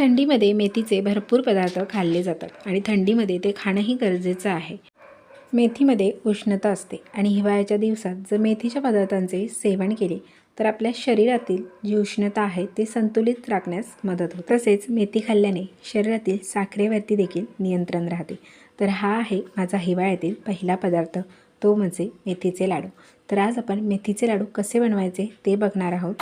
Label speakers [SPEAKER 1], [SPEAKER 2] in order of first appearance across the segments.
[SPEAKER 1] थंडीमध्ये मेथीचे भरपूर पदार्थ खाल्ले जातात आणि थंडीमध्ये ते खाणंही गरजेचं आहे. मेथीमध्ये उष्णता असते आणि हिवाळ्याच्या दिवसात जर मेथीच्या पदार्थांचे सेवन केले तर आपल्या शरीरातील जी उष्णता आहे ते संतुलित राखण्यास मदत होते. तसेच मेथी खाल्ल्याने शरीरातील साखरेवरती देखील नियंत्रण राहते. तर हा आहे माझा हिवाळ्यातील पहिला पदार्थ तो म्हणजे मेथीचे लाडू. तर आज आपण मेथीचे लाडू कसे बनवायचे ते बघणार आहोत.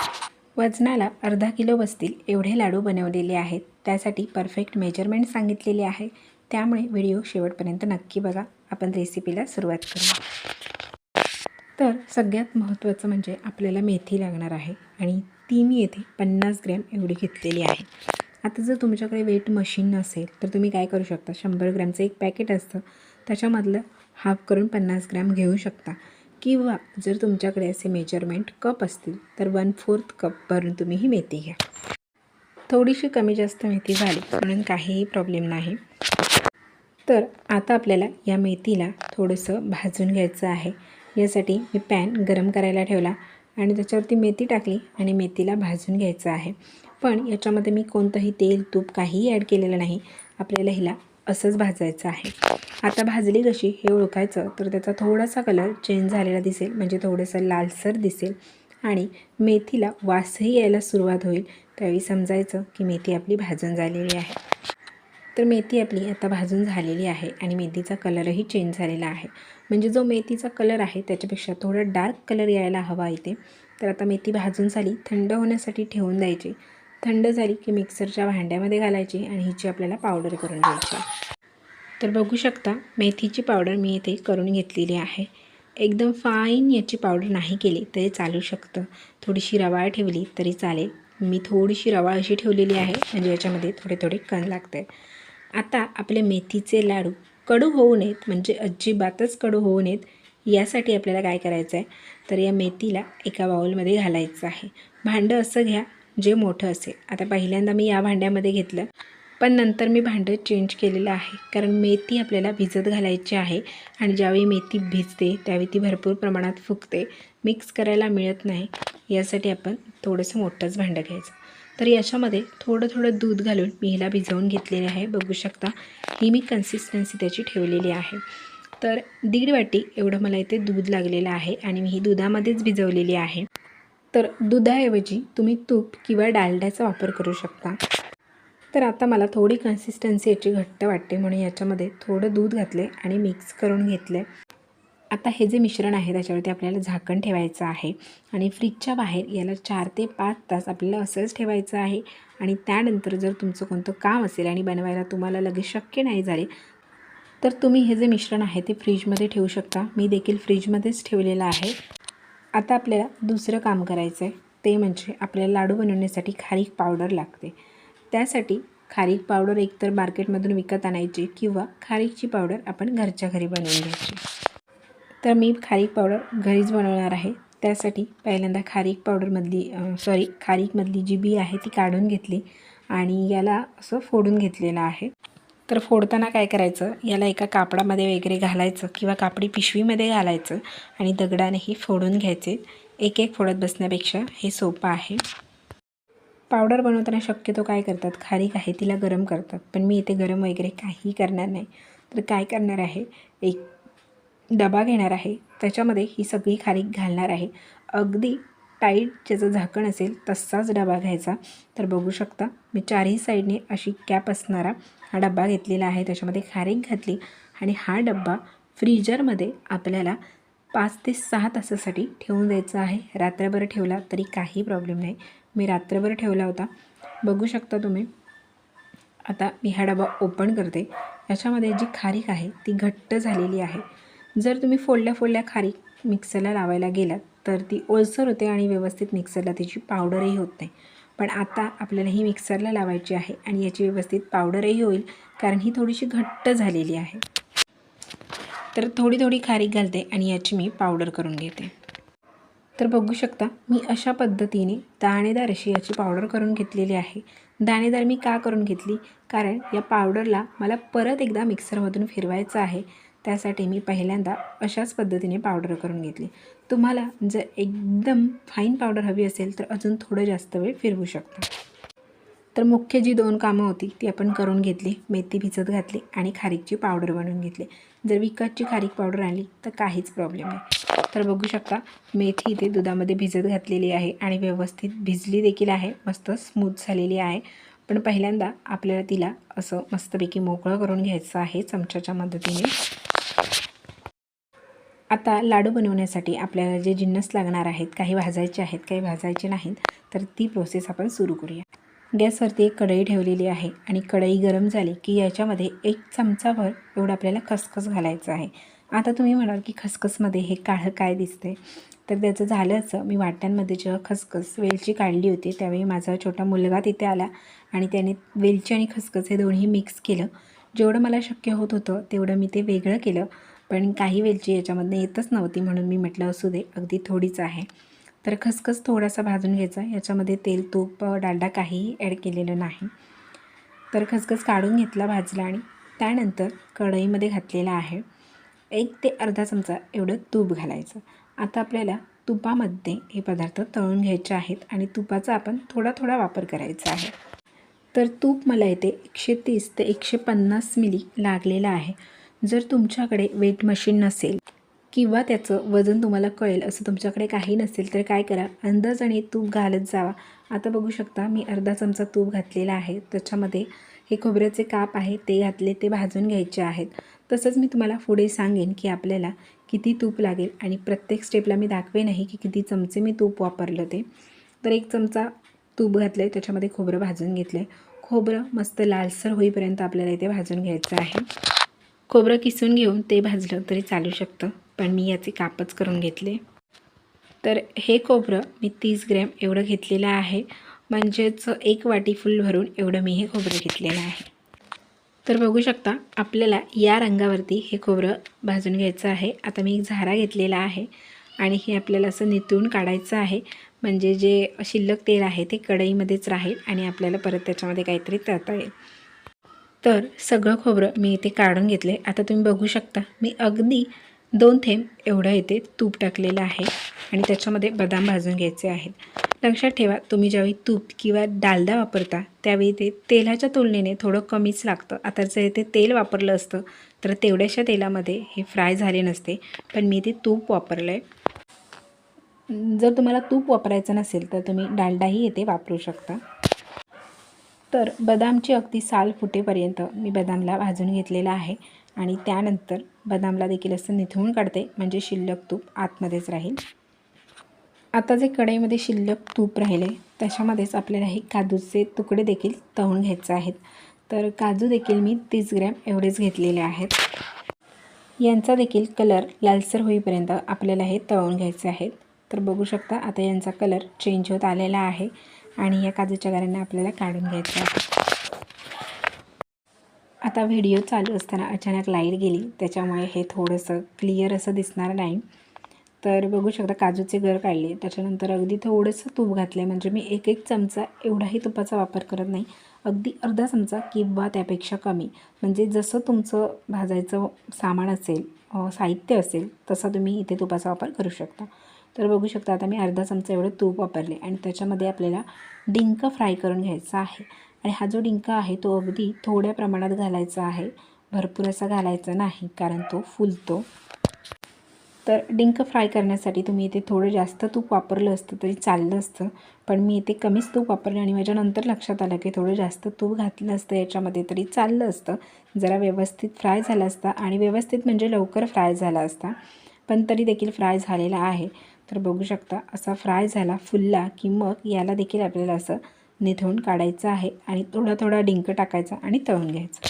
[SPEAKER 1] वजनाला अर्धा किलो बसतील एवढे लाडू बनवलेले आहेत. त्यासाठी परफेक्ट मेजरमेंट सांगितलेले आहे. त्यामुळे व्हिडिओ शेवटपर्यंत नक्की बघा. आपण रेसिपीला सुरुवात करू तर सगळ्यात महत्त्वाचं म्हणजे आपल्याला मेथी लागणार आहे आणि ती मी येथे पन्नास ग्रॅम एवढी घेतलेली आहे. आता जर तुमच्याकडे वेट मशीन नसेल तर तुम्ही काय करू शकता? शंभर ग्रॅमचं एक पॅकेट असतं. त्याच्यामधलं हाफ करून पन्नास ग्रॅम घेऊ शकता. किंवा जर तुमच्याकडे असे मेजरमेंट कप असतील तर वन फोर्थ कप भरून तुम्ही ही मेथी घ्या. थोडीशी कमी जास्त मेथी झाली म्हणून काहीही प्रॉब्लेम नाही. तर आता आपल्याला या मेथीला थोडंसं भाजून घ्यायचं आहे. यासाठी मी पॅन गरम करायला ठेवला आणि त्याच्यावरती मेथी टाकली आणि मेथीला भाजून घ्यायचं आहे. पण याच्यामध्ये मी कोणतंही तेल तूप काहीही ॲड केलेलं नाही. आपल्याला हिला असंच भाजायचं आहे. आता भाजली कशी हे ओळखायचं तर त्याचा थोडासा कलर चेंज झालेला दिसेल. म्हणजे थोडंसं लालसर दिसेल. आणि मेथीला वासही यायला सुरुवात होईल. त्यावेळी समजायचं की मेथी आपली भाजून झालेली आहे. तर मेथी आपली आता भाजून झालेली आहे आणि मेथीचा कलरही चेंज झालेला आहे. म्हणजे जो मेथीचा कलर आहे त्याच्यापेक्षा थोडा डार्क कलर यायला हवा इथे. तर आता मेथी भाजून झाली थंड होण्यासाठी ठेवून द्यायची. थंड झाली की मिक्सरच्या भांड्यामध्ये घालायची आणि हिची आपल्याला पावडर करून घ्यायची. तर बघू शकता मेथीची पावडर मी इथे करून घेतलेली आहे. एकदम फाईन याची पावडर नाही केली तरी चालू शकतं. थोडीशी रवाळ ठेवली तरी चालेल. मी थोडीशी रवाळ अशी ठेवलेली आहे म्हणजे याच्यामध्ये थोडे थोडे कण लागते आता आपले मेथीचे लाडू कडू होऊ नयेत म्हणजे अजिबातच कडू होऊ नयेत यासाठी आपल्याला काय करायचं आहे तर या मेथीला एका बाउलमध्ये घालायचं आहे. भांडं असं घ्या जे मोठं असेल. आता पहिल्यांदा मी या भांड्यामध्ये घेतलं. पण नंतर मी भांडं चेंज केलेलं आहे. कारण मेथी आपल्याला भिजत घालायची आहे आणि ज्यावेळी मेथी भिजते त्यावेळी ती भरपूर प्रमाणात फुगते. मिक्स करायला मिळत नाही. यासाठी आपण थोडंसं मोठंच भांडं घ्यायचं. तर याच्यामध्ये थोडं थोडं दूध घालून मी हिला भिजवून घेतलेले आहे. बघू शकता ही मी कन्सिस्टन्सी त्याची ठेवलेली आहे. तर दीड वाटी एवढं मला इथे दूध लागलेलं आहे आणि मी ही दुधामध्येच भिजवलेली आहे. तर दुधाऐवजी तुम्ही तूप किंवा डालड्याचा वापर करू शकता. तर आता मला थोडी कन्सिस्टन्सी याची घट्ट वाटते म्हणून याच्यामध्ये थोडं दूध घातले आणि मिक्स करून घेतले. आता हे जे मिश्रण आहे त्याच्यावरती आपल्याला झाकण ठेवायचं आहे आणि फ्रीजच्या बाहेर याला चार ते पाच तास आपल्याला असंच ठेवायचं आहे आणि त्यानंतर जर तुमचं कोणतं काम असेल आणि बनवायला तुम्हाला लगेच शक्य नाही झाले तर तुम्ही हे जे मिश्रण आहे ते फ्रीजमध्ये ठेवू शकता. मी देखील फ्रीजमध्येच ठेवलेलं आहे. आता आपल्याला दुसरं काम करायचं आहे. ते म्हणजे आपल्याला लाडू बनवण्यासाठी खारीक पावडर लागते. त्यासाठी खारीक पावडर एकतर मार्केटमधून विकत आणायची किंवा खारीकची पावडर आपण घरच्या घरी बनवून घ्यायची. तर मी खारीक पावडर घरीच बनवणार आहे. त्यासाठी पहिल्यांदा खारीक पावडरमधली सॉरी खारीकमधली जी बी आहे ती काढून घेतली आणि याला असं फोडून घेतलेलं आहे. तर फोडताना काय करायचं? याला एका कापडामध्ये वगैरे घालायचं किंवा कापडी पिशवीमध्ये घालायचं आणि दगडानेही फोडून घ्यायचे. एक एक फोडत बसण्यापेक्षा हे सोपं आहे. पावडर बनवताना शक्यतो काय करतात? खारीक आहे तिला गरम करतात. पण मी इथे गरम वगैरे काही करणार नाही. तर काय करणार आहे? एक डबा घेणार आहे. त्याच्यामध्ये ही सगळी खारीक घालणार आहे. अगदी टाईट ज्याचं झाकण असेल तसाच डबा घ्यायचा. तर बघू शकता मी चारही साईडने अशी कॅप असणारा हा डब्बा घेतलेला आहे. त्याच्यामध्ये खारीक घातली आणि हा डब्बा फ्रीजरमध्ये आपल्याला पाच ते सहा तासासाठी ठेवून द्यायचा आहे. रात्रभर ठेवला तरी काही प्रॉब्लेम नाही. मी रात्रभर ठेवला होता. बघू शकता तुम्ही आता मी हा डबा ओपन करते. याच्यामध्ये जी खारीक आहे ती घट्ट झालेली आहे. जर तुम्ही फोडल्या फोडल्या खारीक मिक्सरला लावायला गेलात तर ती ओलसर होते आणि व्यवस्थित मिक्सरला त्याची पावडरही होत नाही. पण आता आपल्याला ही मिक्सरला लावायची आहे आणि याची व्यवस्थित पावडरही होईल कारण ही थोडीशी घट्ट झालेली आहे. तर थोडी थोडी खारीक घालते आणि याची मी पावडर करून घेते. तर बघू शकता मी अशा पद्धतीने दाणेदार अशी याची पावडर करून घेतलेली आहे. दाणेदार मी का करून घेतली? कारण या पावडरला मला परत एकदा मिक्सरमधून फिरवायचं आहे. त्यासाठी मी पहिल्यांदा अशाच पद्धतीने पावडर करून घेतली. तुम्हाला जर एकदम फाईन पावडर हवी असेल तर अजून थोडं जास्त वेळ फिरवू शकता. तर मुख्य जी दोन कामं होती ती आपण करून घेतली. मेथी भिजत घातली आणि खारीकची पावडर बनवून घेतली. जर विकतची खारीक पावडर आणली तर काहीच प्रॉब्लेम नाही. तर बघू शकता मेथी इथे दुधामध्ये भिजत घातलेली आहे आणि व्यवस्थित भिजली देखील आहे. मस्त स्मूथ झालेली आहे. पण पहिल्यांदा आपल्याला तिला असं मस्तपैकी मोकळं करून घ्यायचं आहे चमच्याच्या मदतीने. आता लाडू बनवण्यासाठी आपल्याला जे जिन्नस लागणार आहेत काही भाजायचे आहेत काही भाजायचे नाहीत तर ती प्रोसेस आपण सुरू करूया. गॅसवरती एक कढई ठेवलेली आहे आणि कढई गरम झाली की याच्यामध्ये एक चमचाभर एवढं आपल्याला खसखस घालायचं आहे. आता तुम्ही म्हणाल की खसखसमध्ये हे काळं काय दिसतंय? तर त्याचं झालं असं मी वाट्यांमध्ये जेव्हा खसखस वेलची काढली होती त्यावेळी माझा छोटा मुलगा तिथे आला आणि त्याने वेलची आणि खसखस हे दोन्ही मिक्स केलं. जेवढं मला शक्य होत होतं तेवढं मी ते वेगळं केलं. पण काही वेलची याच्यामधनं येतच नव्हती म्हणून मी म्हटलं असू दे अगदी थोडीच आहे. तर खसखस थोडासा भाजून घ्यायचा. याच्यामध्ये तेल तूप डालडा काहीही ॲड केलेलं नाही. तर खसखस काढून घेतला भाजला आणि त्यानंतर कढईमध्ये घातलेला आहे. एक ते अर्धा चमचा एवढं तूप घालायचं. आता आपल्याला तुपामध्ये हे पदार्थ तळून घ्यायचे आहेत आणि तुपाचा आपण थोडा थोडा वापर करायचा आहे. तर तूप मला येते एकशे तीस ते एकशे पन्नास मिली लागलेलं आहे. जर तुमच्याकडे वेट मशीन नसेल किंवा त्याचं वजन तुम्हाला कळेल असं तुमच्याकडे काही नसेल तर काय करा? अंदाजाने तूप घालत जावा. आता बघू शकता मी अर्धा चमचा तूप घातलेला आहे. त्याच्यामध्ये हे खोबऱ्याचे काप आहे ते घातले ते भाजून घ्यायचे आहेत. तसंच मी तुम्हाला पुढे सांगेन की आपल्याला किती तूप लागेल आणि प्रत्येक स्टेपला मी दाखवे नाही की किती चमचे मी तूप वापरलं ते. तर एक चमचा तूप घातलं आहे त्याच्यामध्ये खोबरं भाजून घेतलं आहे खोबरं मस्त लालसर होईपर्यंत आपल्याला इथे भाजून घ्यायचं आहे. खोबरं किसून घेऊन ते भाजलं तरी चालू शकतं पण मी याचे कापच करून घेतले. तर हे खोबरं मी तीस ग्रॅम एवढं घेतलेलं आहे. म्हणजेच एक वाटी फुल भरून एवढं मी हे खोबरं घेतलेलं आहे. तर बघू शकता आपल्याला या रंगावरती हे खोबरं भाजून घ्यायचं आहे. आता मी एक झारा घेतलेला आहे आणि हे आपल्याला असं नितळून काढायचं आहे. म्हणजे जे शिल्लक तेल आहे ते कढईमध्येच राहील आणि आपल्याला परत त्याच्यामध्ये काहीतरी तळता येईल. तर सगळं खोबरं मी इथे काढून घेतले. आता तुम्ही बघू शकता मी अगदी दोन थेंब एवढं इथे तूप टाकलेलं आहे आणि त्याच्यामध्ये बदाम भाजून घ्यायचे आहेत. लक्षात ठेवा तुम्ही ज्यावेळी तूप किंवा डालडा वापरता त्यावेळी ते तेलाच्या तुलनेने थोडं कमीच लागतं. आता जर इथे तेल वापरलं असतं तर तेवढ्याशा तेलामध्ये हे फ्राय झाले नसते. पण मी ते तूप वापरलं आहे जर तुम्हाला तूप वापरायचं नसेल तर तुम्ही डालडाही येथे वापरू शकता. तर बदामची अगदी साल फुटेपर्यंत मी बदामला भाजून घेतलेला आहे आणि त्यानंतर बदामला देखील असं निथळून काढते म्हणजे शिल्लक तूप आतमध्येच राहील. आता जे कढईमध्ये शिल्लक तूप राहिले त्याच्यामध्येच आपल्याला हे काजूचे तुकडे देखील तळून घ्यायचे आहेत. तर काजू देखील मी तीस ग्रॅम एवढेच घेतलेले आहेत. यांचा देखील कलर लालसर होईपर्यंत आपल्याला हे तळून घ्यायचे आहेत. तर बघू शकता आता यांचा कलर चेंज होत आलेला आहे. आणि या काजूच्या गाऱ्यांना आपल्याला काढून घ्यायचं आहे. आता व्हिडिओ चालू असताना अचानक लाइट गेली. त्याच्यामुळे हे थोडंसं क्लिअर असं दिसणार नाही. तर बघू शकता काजूचे गर काढले. त्याच्यानंतर अगदी थोडंसं तूप घातलं आहे म्हणजे मी एक एक चमचा एवढाही तुपाचा वापर करत नाही. अगदी अर्धा चमचा किंवा त्यापेक्षा कमी. म्हणजे जसं तुमचं भाजायचं सामान असेल साहित्य असेल तसा तुम्ही इथे तुपाचा वापर करू शकता. तर बघू शकता आता मी अर्धा चमचा एवढं तूप वापरले आणि त्याच्यामध्ये आपल्याला डिंक फ्राय करून घ्यायचा आहे. आणि हा जो डिंक आहे तो अगदी थोड्या प्रमाणात घालायचा आहे. भरपूर असा घालायचा नाही कारण तो फुलतो. तर डिंक फ्राय करण्यासाठी तुम्ही इथे थोडं जास्त तूप वापरलं असतं तरी चाललं असतं. पण मी इथे कमीच तूप वापरलं आणि माझ्यानंतर लक्षात आलं की थोडं जास्त तूप घातलं असतं याच्यामध्ये तरी चाललं असतं. जरा व्यवस्थित फ्राय झाला असता आणि व्यवस्थित म्हणजे लवकर फ्राय झाला असता. पण तरी देखील फ्राय झालेला आहे. तर बघू शकता असा फ्राय झाला फुलला की मग याला देखील आपल्याला असं निथळून काढायचं आहे आणि थोडा थोडा डिंक टाकायचा आणि तळून घ्यायचा.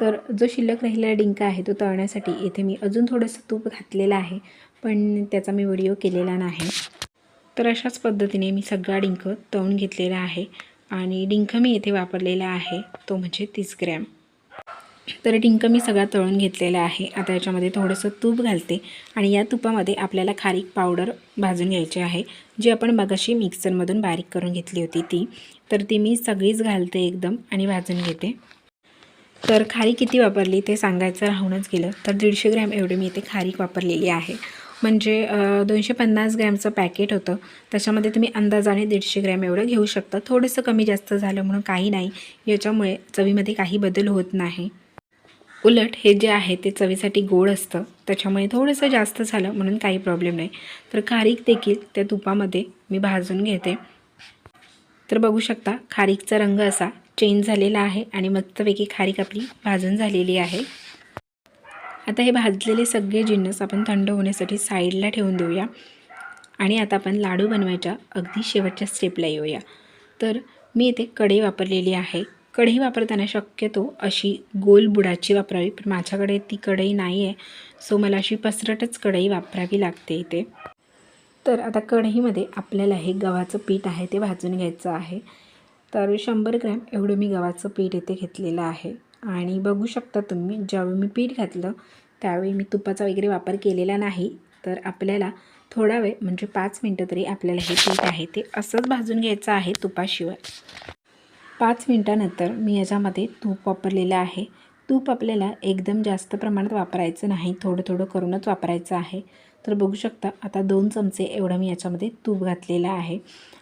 [SPEAKER 1] तर जो शिल्लक राहिलेला डिंक आहे तो तळण्यासाठी येथे मी अजून थोडंसं तूप घातलेलं आहे पण त्याचा मी व्हिडिओ केलेला नाही. तर अशाच पद्धतीने मी सगळा डिंक तळून घेतलेला आहे आणि डिंक मी येथे वापरलेला आहे तो म्हणजे तीस ग्रॅम. तर डिंक मी सगळा तळून घेतलेला आहे. आता याच्यामध्ये थोडंसं तूप घालते आणि या तुपामध्ये आपल्याला खारीक पावडर भाजून घ्यायची आहे. जी आपण मगाशी मिक्सरमधून बारीक करून घेतली होती ती. तर ती मी सगळीच घालते एकदम आणि भाजून घेते. तर खारी किती वापरली ते सांगायचं राहूनच गेलं. तर दीडशे ग्रॅम एवढे मी इथे खारीक वापरलेली आहे. म्हणजे दोनशे पन्नास ग्रॅमचं पॅकेट होतं. त्याच्यामध्ये तुम्ही अंदाजाने दीडशे ग्रॅम एवढं घेऊ शकता. थोडंसं कमी जास्त झालं म्हणून काही नाही. याच्यामुळे चवीमध्ये काही बदल होत नाही. उलट हे जे आहे ते चवीसाठी गोड असतं. त्याच्यामुळे थोडंसं जास्त झालं म्हणून काही प्रॉब्लेम नाही. तर खारीक देखील त्या तुपामध्ये मी भाजून घेते. तर बघू शकता खारीकचा रंग असा चेंज झालेला आहे आणि मस्तपैकी खारीक आपली भाजून झालेली आहे. आता हे भाजलेले सगळे जिन्नस आपण थंड होण्यासाठी साईडला ठेवून देऊया. आणि आता आपण लाडू बनवायच्या अगदी शेवटच्या स्टेपला येऊया. तर मी इथे कढई वापरलेली आहे. कढई वापरताना शक्यतो अशी गोल बुडाची वापरावी पण माझ्याकडे ती कढई नाही आहे सो मला अशी पसरटच कढई वापरावी लागते इथे. तर आता कढईमध्ये आपल्याला हे गव्हाचं पीठ आहे ते भाजून घ्यायचं आहे. तर शंभर ग्रॅम एवढं मी गव्हाचं पीठ इथे घेतलेलं आहे. आणि बघू शकता तुम्ही ज्यावेळी मी पीठ घातलं त्यावेळी मी तुपाचा वगैरे वापर केलेला नाही. तर आपल्याला थोडा वेळ म्हणजे पाच मिनटं तरी आपल्याला हे पीठ आहे ते असंच भाजून घ्यायचं आहे तुपाशिवाय. पाच मिनटानंतर मी याच्यामध्ये तूप वापरलेलं आहे. तूप आपल्याला एकदम जास्त प्रमाणात वापरायचं नाही. थोडं थोडं करूनच वापरायचं आहे. तर बघू शकता आता दोन चमचे एवढं मी याच्यामध्ये तूप घातलेलं आहे.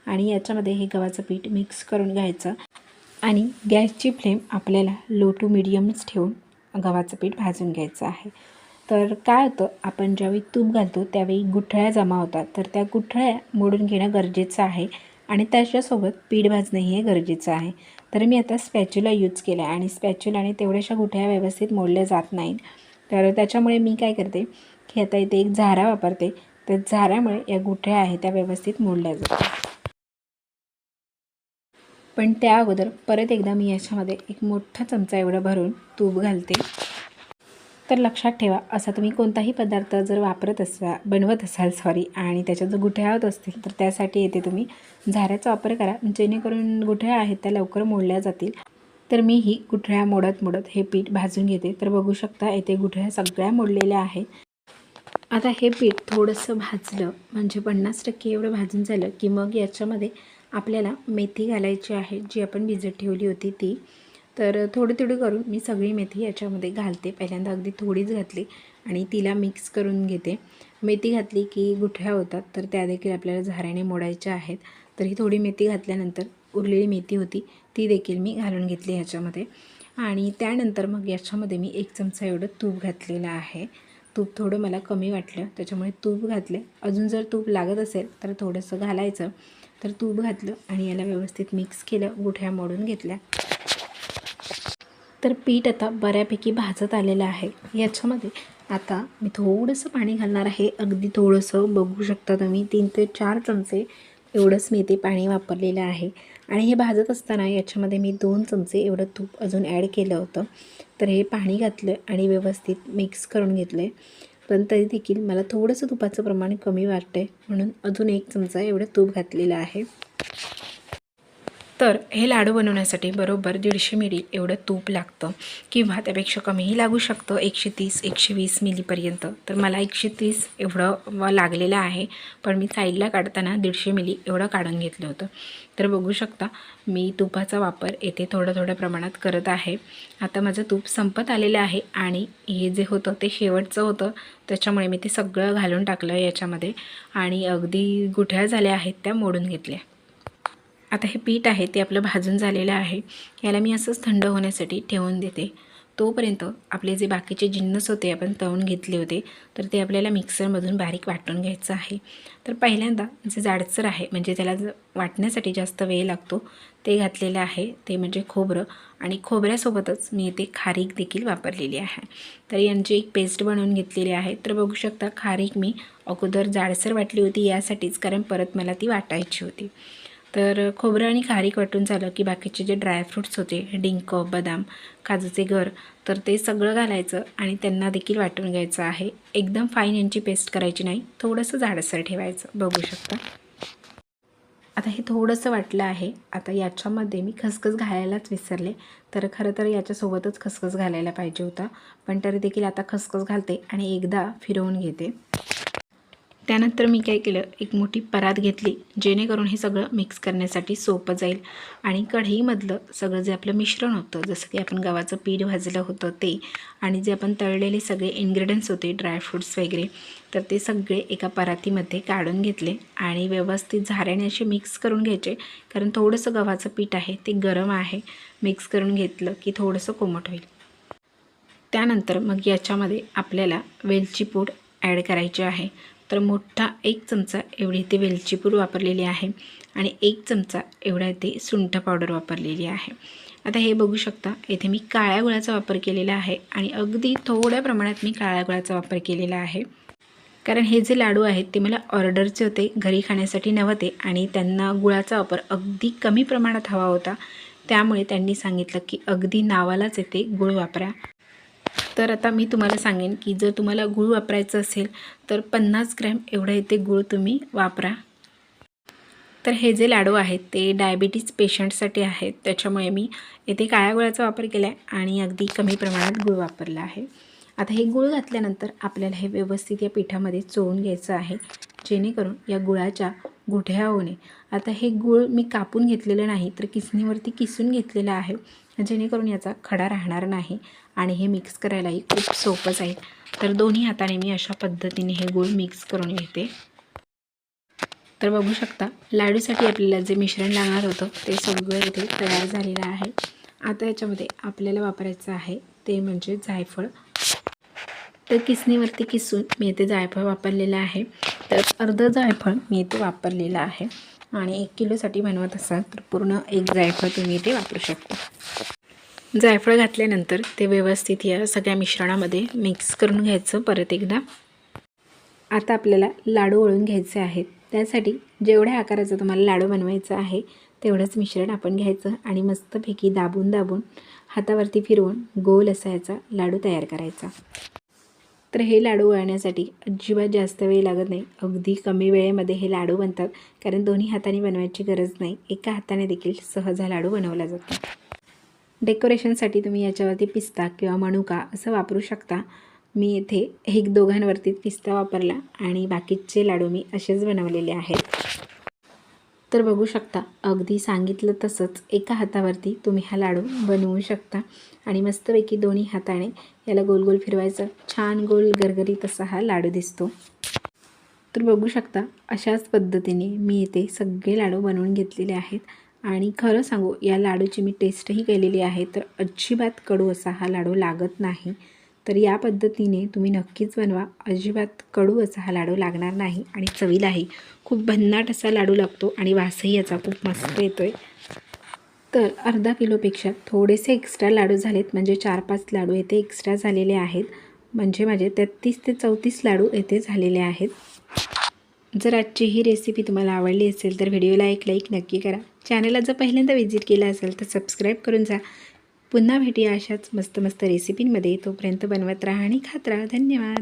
[SPEAKER 1] आणि याच्यामध्ये हे गव्हाचं पीठ मिक्स करून घ्यायचं. आणि गॅसची फ्लेम आपल्याला लो टू मिडियमच ठेवून गव्हाचं पीठ भाजून घ्यायचं आहे. तर काय होतं आपण ज्यावेळी तूप घालतो त्यावेळी गुठळ्या जमा होतात. तर त्या गुठळ्या मोडून घेणं गरजेचं आहे. आणि त्याच्यासोबत पीठ भाजणंही हे गरजेचं आहे. तर मी आता स्पॅच्युला यूज केला आहे आणि स्पॅच्युलाने तेवढ्याशा गुठ्या व्यवस्थित मोडल्या जात नाहीत. तर त्याच्यामुळे मी काय करते की आता इथे एक झारा वापरते. तर झाऱ्यामुळे या गुठ्या आहेत त्या व्यवस्थित मोडल्या जातात. पण त्या अगोदर परत एकदा मी याच्यामध्ये एक मोठा चमचा एवढा भरून तूप घालते. तर लक्षात ठेवा असा तुम्ही कोणताही पदार्थ जर वापरत असा बनवत असाल सॉरी आणि त्याच्यात जर गुठळ्या होत असतील तर त्यासाठी येथे तुम्ही झाऱ्याचा वापर करा. जेणेकरून गुठळ्या आहेत त्या लवकर मोडल्या जातील. तर मी ही गुठळ्या मोडत मोडत हे पीठ भाजून घेते. तर बघू शकता येथे गुठळ्या सगळ्या मोडलेल्या आहेत. आता हे पीठ थोडंसं भाजलं म्हणजे पन्नास टक्के एवढं भाजून झालं की मग याच्यामध्ये आपल्याला मेथी घालायची आहे जी आपण भिजत ठेवली होती ती. तर थोडी थोडी करून मी सगळी मेथी याच्यामध्ये घालते. पहिल्यांदा अगदी थोडीच घातली आणि तिला मिक्स करून घेते. मेथी घातली की गुठ्या होतात तर त्या देखील आपल्याला झाऱ्याने मोडायच्या आहेत. तर ही थोडी मेथी घातल्यानंतर उरलेली मेथी होती ती देखील मी घालून घेतली ह्याच्यामध्ये आणि त्यानंतर मग याच्यामध्ये मी एक चमचा एवढं तूप घातलेलं आहे. तूप थोडं मला कमी वाटलं त्याच्यामुळे तूप घातले. अजून जर तूप लागत असेल तर थोडंसं घालायचं. तर तूप घातलं आणि याला व्यवस्थित मिक्स केलं गुठ्या मोडून घेतल्या. तर पीठ आता बऱ्यापैकी भाजत आलेलं आहे. याच्यामध्ये आता मी थोडंसं पाणी घालणार आहे. अगदी थोडंसं बघू शकता तुम्ही तीन ते चार चमचे एवढंच मी ते पाणी वापरलेलं आहे. आणि हे भाजत असताना याच्यामध्ये मी दोन चमचे एवढं तूप अजून ॲड केलं होतं. तर हे पाणी घातलं आणि व्यवस्थित मिक्स करून घेतलं आहे पण तरी देखील मला थोडंसं तुपाचं प्रमाण कमी वाटतं आहे म्हणून अजून एक चमचा एवढं तूप घातलेलं आहे. तर हे लाडू बनवण्यासाठी बरोबर दीडशे मिली एवढं तूप लागतं किंवा त्यापेक्षा कमीही लागू शकतं. एकशे तीस एकशे वीस मिलीपर्यंत तर मला एकशे तीस एवढं लागलेलं आहे. पण मी साईडला काढताना दीडशे मिली एवढं काढून घेतलं होतं. तर बघू शकता मी तुपाचा वापर येथे थोडं थोड्या प्रमाणात करत आहे. आता माझं तूप संपत आलेलं आहे आणि हे जे होतं ते शेवटचं होतं. त्याच्यामुळे मी ते सगळं घालून टाकलं याच्यामध्ये आणि अगदी गुठ्या झाल्या आहेत त्या मोडून घेतल्या. आता हे पीठ आहे ते आपलं भाजून झालेलं आहे. याला मी असंच थंड होण्यासाठी ठेवून देते. तोपर्यंत आपले जे बाकीचे जिन्नस होते आपण तळून घेतले होते तर ते आपल्याला मिक्सरमधून बारीक वाटून घ्यायचं आहे. तर पहिल्यांदा जे जाडसर आहे म्हणजे त्याला वाटण्यासाठी जास्त वेळ लागतो ते घातलेलं आहे. ते म्हणजे खोबरं. आणि खोबऱ्यासोबतच मी येथे खारीक देखील वापरलेली आहे. तर यांची एक पेस्ट बनवून घेतलेली आहे. तर बघू शकता खारीक मी अगोदर जाडसर वाटली होती यासाठीच कारण परत मला ती वाटायची होती. तर खोबरं आणि खारीक वाटून झालं की बाकीचे जे ड्रायफ्रूट्स होते डिंक बदाम काजूचे घर तर ते सगळं घालायचं आणि त्यांना देखील वाटून घ्यायचं आहे. एकदम फाईन यांची पेस्ट करायची नाही. थोडंसं झाडसर ठेवायचं. बघू शकता. आता हे थोडंसं वाटलं आहे. आता याच्यामध्ये मी खसखस घालायलाच विसरले. तर खरं तर याच्यासोबतच खसखस घालायला पाहिजे होता. पण तरी देखील आता खसखस घालते आणि एकदा फिरवून घेते. त्यानंतर मी काय केलं? एक मोठी परात घेतली जेणेकरून हे सगळं मिक्स करण्यासाठी सोपं जाईल. आणि कढईमधलं सगळं जे आपलं मिश्रण होतं जसं की आपण गव्हाचं पीठ भाजलं होतं ते आणि जे आपण तळलेले सगळे इन्ग्रेडियंट्स होते ड्रायफ्रूट्स वगैरे तर ते सगळे एका परातीमध्ये काढून घेतले आणि व्यवस्थित झाऱ्याने असे मिक्स करून घ्यायचे. कारण थोडंसं गव्हाचं पीठ आहे ते गरम आहे मिक्स करून घेतलं की थोडंसं कोमट होईल. त्यानंतर मग याच्यामध्ये आपल्याला वेलची पूड ॲड करायची आहे. तर मोठा एक चमचा एवढी इथे वेलचीपूर वापरलेली आहे आणि एक चमचा एवढा इथे सुंठ पावडर वापरलेली आहे. आता हे बघू शकता येथे मी काळ्या गुळाचा वापर केलेला आहे आणि अगदी थोड्या प्रमाणात मी काळ्या गुळाचा वापर केलेला आहे. कारण हे जे लाडू आहेत ते मला ऑर्डरचे होते घरी खाण्यासाठी नव्हते आणि त्यांना गुळाचा वापर अगदी कमी प्रमाणात हवा होता. त्यामुळे त्यांनी सांगितलं की अगदी नावालाच येते गुळ वापरा. तर आता मी तुम्हाला सांगेन की जर तुम्हाला गूळ वापरायचं असेल तर पन्नास ग्रॅम एवढं इथे गूळ तुम्ही वापरा. तर हे जे लाडू आहेत ते डायबिटीज पेशंटसाठी आहेत. त्याच्यामुळे मी येथे काळ्या गुळाचा वापर केला आहे आणि अगदी कमी प्रमाणात गूळ वापरला आहे. आता हे गूळ घातल्यानंतर आपल्याला हे व्यवस्थित या पिठामध्ये चोळून घ्यायचं आहे जेणेकरून या गुळाच्या गुठ्या होणे आता हे गूळ मी कापून घेतलेलं नाही तर किसणीवरती किसून घेतलेलं आहे जेणेकरून याचा खडा राहणार नाही. आणि हे मिक्स करायलाही खूप सोपं जाईल तर दोन्ही हाताने मी अशा पद्धतीने हे गूळ मिक्स करून घेते. तर बघू शकता लाडूसाठी आपल्याला जे मिश्रण लागणार होतं ते सगळं इथे तयार झालेलं आहे. आता याच्यामध्ये आपल्याला वापरायचं आहे ते म्हणजे जायफळ. तर किसणीवरती किसून मी इथे जायफळ वापरलेलं आहे. तर अर्ध जायफळ मी इथे वापरलेलं आहे. आणि एक किलोसाठी बनवत असाल तर पूर्ण एक जायफळ तुम्ही इथे वापरू शकता. जायफळ घातल्यानंतर ते व्यवस्थित या सगळ्या मिश्रणामध्ये मिक्स करून घ्यायचं परत एकदा. आता आपल्याला लाडू वळून घ्यायचे आहेत. त्यासाठी जेवढ्या आकाराचं तुम्हाला लाडू बनवायचं आहे तेवढंच मिश्रण आपण घ्यायचं आणि मस्तपैकी दाबून दाबून हातावरती फिरवून गोल असा याचा लाडू तयार करायचा. तर हे लाडू वळण्यासाठी अजिबात जास्त वेळ लागत नाही. अगदी कमी वेळेमध्ये हे लाडू बनतात. कारण दोन्ही हाताने बनवायची गरज नाही. एका हाताने देखील सहज हा लाडू बनवला जातो. डेकोरेशनसाठी तुम्ही याच्यावरती पिस्ता किंवा मनुका असं वापरू शकता. मी इथे एक दोघांवरती पिस्ता वापरला आणि बाकीचे लाडू मी असेच बनवलेले आहेत. तर बघू शकता अगदी सांगितलं तसंच एका हातावरती तुम्ही हा लाडू बनवू शकता. आणि मस्तपैकी दोन्ही हाताने याला गोल गोल फिरवायचं. छान गोल गरगरीत असा हा लाडू दिसतो. तर बघू शकता अशाच पद्धतीने मी इथे सगळे लाडू बनवून घेतलेले आहेत. आणि खरं सांगू या लाडूची मी टेस्टही केलेली आहे तर अजिबात कडू असा हा लाडू लागत नाही. तर या पद्धतीने तुम्ही नक्कीच बनवा. अजिबात कडू असा हा लाडू लागणार नाही आणि चवीलाही. खूप भन्नाट असा लाडू लागतो आणि वासही याचा खूप मस्त येतो आहे तर अर्धा किलोपेक्षा थोडेसे एक्स्ट्रा लाडू झालेत म्हणजे चार पाच लाडू येथे एक्स्ट्रा झालेले आहेत. म्हणजे माझे तेहतीस ते चौतीस लाडू येथे झालेले आहेत. जर आजची ही रेसिपी तुम्हाला आवडली असेल तर व्हिडिओला एक लाईक नक्की करा. चॅनलला जर पहिल्यांदा व्हिजिट केला असेल तर सबस्क्राईब करून जा. पुन्हा भेटूया अशाच मस्त मस्त रेसिपींमध्ये. तोपर्यंत बनवत राहा आणि खात राहा. धन्यवाद.